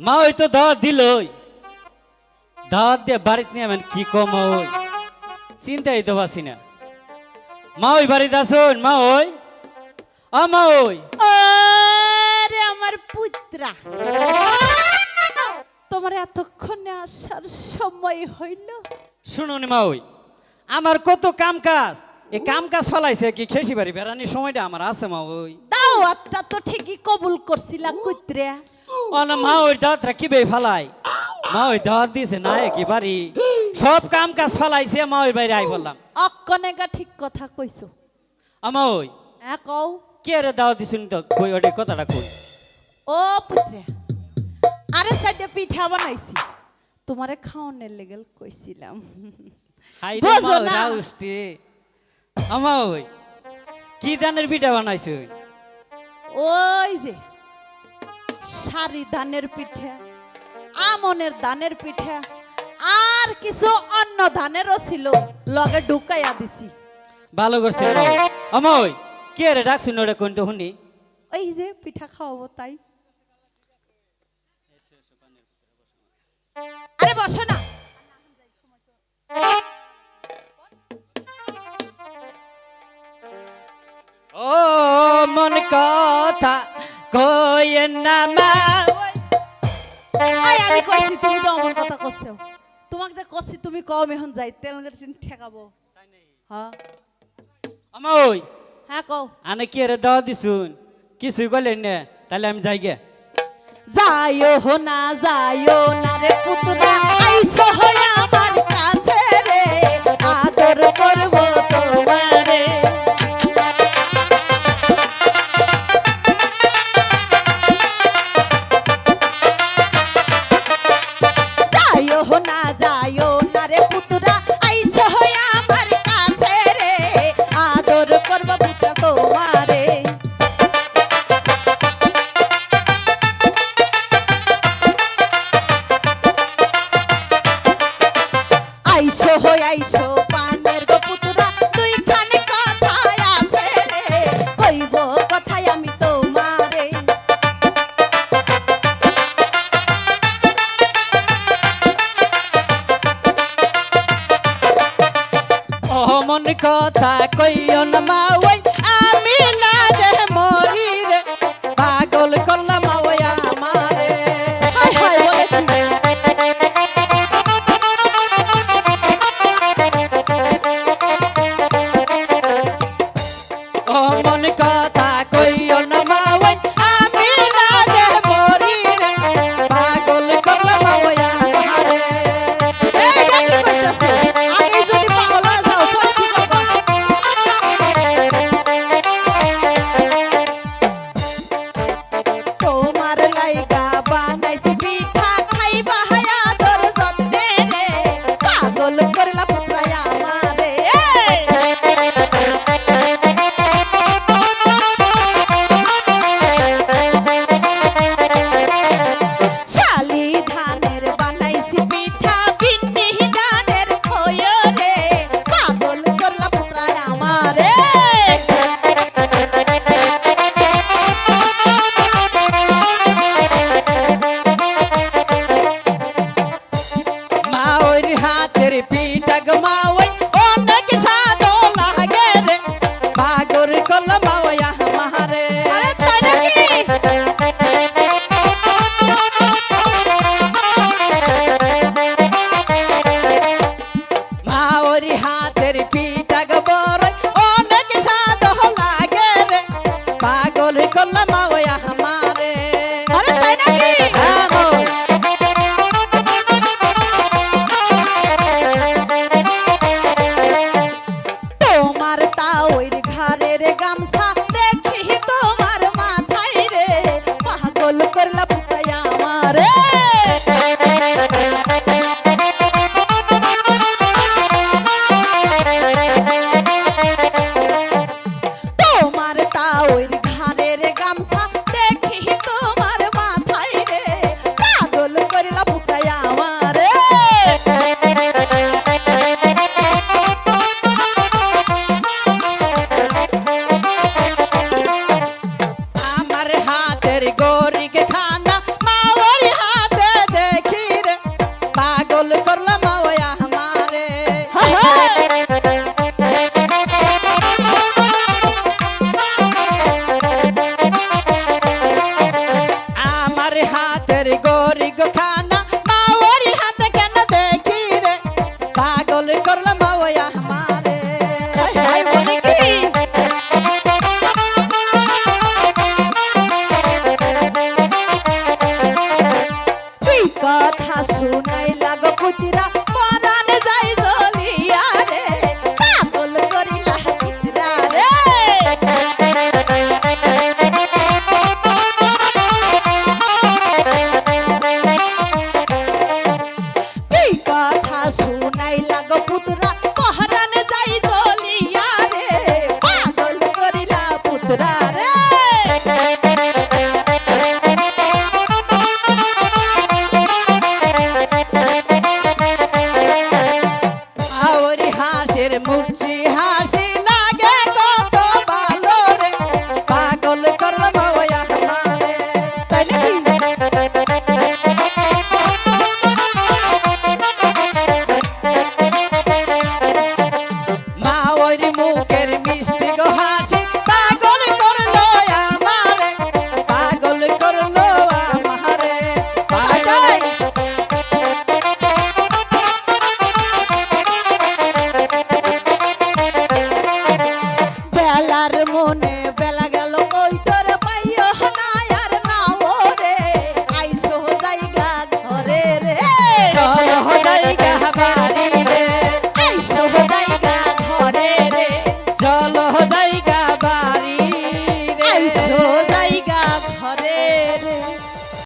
মা ওই তো দাওয়াত দিলই। দাওয়াত দিয়ে বাড়িতে নিয়ে আমি কি কম ওই? চিন্তাই তো পাচ্ছি না। মা ওই বাড়িতে আসুন মা ওই। আ মা ওই। আরে আমার পুত্রা। তোমার এতক্ষণে আসার সময় হইল। শুনুন মা ওই আমার কত কাম কাজ এই কাম কাজ ফলাইছে কি খেসি বাড়ি বেড়ানির সময়টা আমার আছে মা ওই। দাওয়াতটা তো ঠিকই কবুল করছিলা কুত্রা ও না মা ওই দাওয়াতটা কি বে ফালাই। মা ওই দাওয়াত দিয়েছে না কি বাড়ি সব কাম কাজ ফলাইছে মা ওই বাইরে আই বললাম। অক্কনেগা ঠিক কথা কইছো। আমা ওই হ্যাঁ কও। কে রে দাওয়াত দিছুন তো কই ওটি কথাটা কই? ও পুত্রা আরে সাইডে পিঠা বানাইছি। তোমারে খাওয়ানোর লেগেল কইছিলাম। হাই রে মা রাউস্টি আমা ওই কি ধানের পিঠা বানাইছো ওই যে সারি ধানের পিঠা আমনের ধানের পিঠা আর কিছু অন্য ধানেরও ছিল লগে ঢুকাইয়া দিছি। ভালো করছে। আমা ওই কে রে ডাকছুন ওটা কোন তো শুনি? ওই যে পিঠা খাওয়াবো তাই। আরে বসো না। ও মন কথা কইেন না মা আই আমি কইছি তুমি তো অমন কথা কইছো। তোমাকে যে কইছি তুমি কম এখন যাই। তেল ঠেকাবো। হ্যাঁ। আমা ওই হ্যাঁ কও। আনে কে রে দাওয়াত দিছুন। কিছুই কইলেন না তাহলে আমি যাই গে। যাইও হো না যাইও না রে পুতরা। আইসো হো কথা কইও না মা ওই আমি না যে মরি। আমার তা ওই ঘরের গামছা Tere go. Bihar.